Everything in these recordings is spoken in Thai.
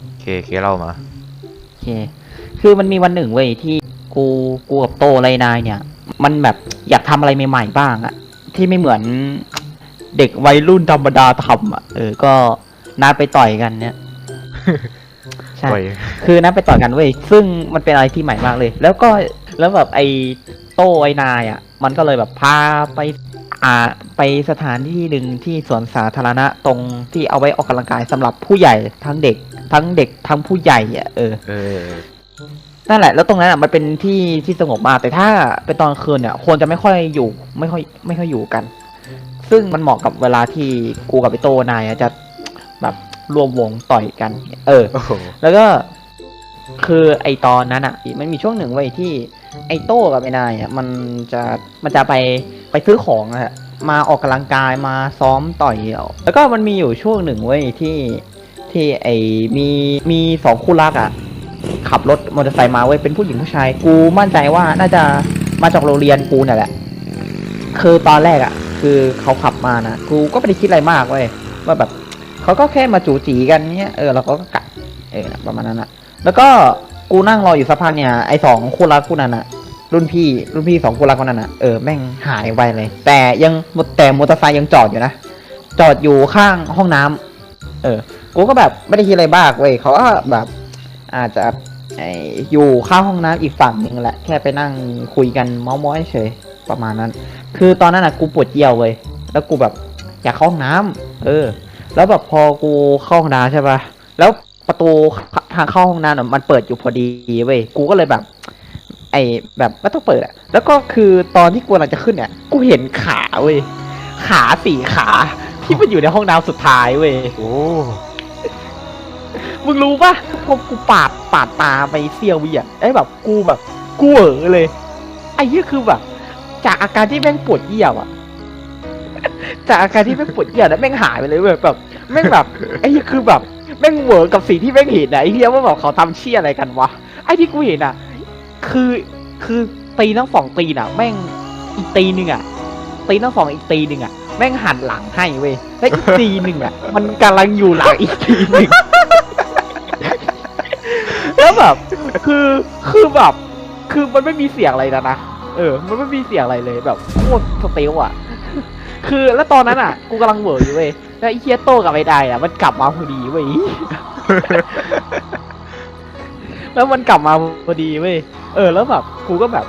โอเคโอเคเล่ามา โอเค คือมันมีวันหนึ่งเว้ยที่กูกูกับโตไรนายเนี่ย มันแบบอยากทำอะไรใหม่ๆบ้างอะที่ไม่เหมือนเด็กวัยรุ่นธรรมดาทำอะเออก็นัดไปต่อยกันเนี่ย ใช่ ปล่อยคือนัดไปต่อยกันเว้ยซึ่งมันเป็นอะไรที่ใหม่มากเลย แล้วก็แล้วแบบไอ้โต้ไอ้นายอะ มันก็เลยแบบพาไปอ่าไปสถานที่หนึ่งที่สวนสาธารณะตรงที่เอาไว้ออกกำลังกายสำหรับผู้ใหญ่ทั้งเด็ก ทั้งเด็กทั้งผู้ใหญ่อะเออเออนั่นแหละ แล้วตรงนั้นอะมันเป็นที่ที่สงบมากแต่ถ้าเป็นตอนกลางคืนเนี่ยคนจะไม่ค่อยอยู่ ไม่ค่อย ไม่ค่อยอยู่กัน ซึ่งมันเหมาะกับเวลาที่กูกับไอ้โตนายอะจะแบบรวมวงต่อยกัน เออโอ้โหแล้วก็คือไอตอนนั้นอะ มันมีช่วงหนึ่งไว้ยที่ไอโต้กับไอนายอะมันจะมันจะไปไปซื้อของอะฮะมาออกกำลังกายมาซ้อมต่อยเอาแล้วก็มันมีอยู่ช่วงหนึ่งเว้ยที่ ที่ไอมีมีสองคู่รักอะ ขับรถมอเตอร์ไซค์มาเว้ยเป็นผู้หญิงผู้ชาย กูมั่นใจว่าน่าจะมาจากโรงเรียนกูเนี่ยแหละ คือตอนแรกอะ คือเขาขับมานะกูก็ไม่ได้คิดอะไรมากเว้ยว่าแบบเขาก็แค่มาจู่จีกันเนี้ยเออเราก็กะเออประมาณนั้นอะแล้วก็กูนั่งรออยู่สักพักเนี่ยไอสองคู่รักคู่นั้นอะรุ่นพี่รุ่นพี่สองคู่รักคนนั้นอะเออแม่งหายไปเลย แต่ยังแต่มอเตอร์ไซค์ยังจอดอยู่นะจอดอยู่ข้างห้องน้ำเออ กูก็แบบไม่ได้คิดอะไรบ้าเว้ยเขาก็แบบอาจจะไออยู่ข้างห้องน้ำอีกฝั่งหนึ่งแหละแค่ไปนั่งคุยกันเมาส์มอยเฉยประมาณนั้น คือตอนนั้นอะกูปวดเยี่ยวเว้ยแล้วกูแบบอยากเข้าห้องน้ำเออ แล้วแบบพอกูเข้าห้องน้ำใช่ปะแล้วประตูทางเข้าห้องน้ำมันเปิดอยู่พอดีเว้ยกูก็เลยแบบ ไอแบบไม่ต้องเปิดอะแล้วก็คือตอนที่กูกำลังจะขึ้นเนี่ยกูเห็นขาเว้ยขาสี่ขาที่มันอยู่ในห้องน้ำสุดท้ายเว้ยโอ้ มึงรู้ปะพอกูปาดปาดตาไปเซียววิอะไอ้แบบกูแบบกูเหอเลย ไอ้เหี้ยคือแบบ จากอาการที่แม่งปวดเยี่ยวอะ จากอาการที่แม่งปวดเยี่ยวแล้วแม่งหายไปเลยเว้ยแบบแม่งแบบไอ้เหี้ยคือแบบแม่งเหวอกับสิ่งที่แม่งเห็นอะไอ้เหี้ยว่าแบบเขาทำเชี่ยอะไรกันวะไอ้ที่กูเห็นอะ คือคือตีทั้งสองตีนอะ แม่งอีตีหนึ่งอะ ตีทั้งสองอีกตีหนึ่งอะแม่งหันหลังให้เว้ยและอีตีหนึ่งอะ มันกำลังอยู่หลังอีกตีหนึ่ง แบบ คือคือแบบ คือมันไม่มีเสียงอะไรนะนะเออ มันไม่มีเสียงอะไรเลยแบบโคตรสเตลอะ คือแล้วตอนนั้นอะ กูกำลังเหวออยู่เว้ยแล้วไอ้เฮียโตกับไอ้ไดอะ มันกลับมาพอดีเว้ย แล้วมันกลับมาพอดีเว้ย เออ แล้วแบบกูก็แบบ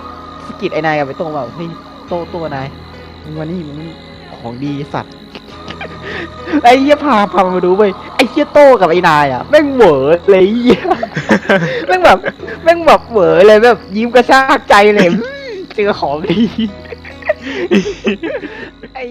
สะกิดไอ้นายกับไอ้โตแบบเฮ้ยโตโตนายมึงมานี่มึงนี่ของดีสัตว์ ไอ้เหี้ยพาพามาดูเว้ยไอ้เหี้ยโตกับไอ้นายอะแม่งเหวอเลยไอ้เหี้ยแม่งแบบแม่งแบบเหวอเลยแบบยิ้มกระชากใจเลยอืมเจอของดีไอ้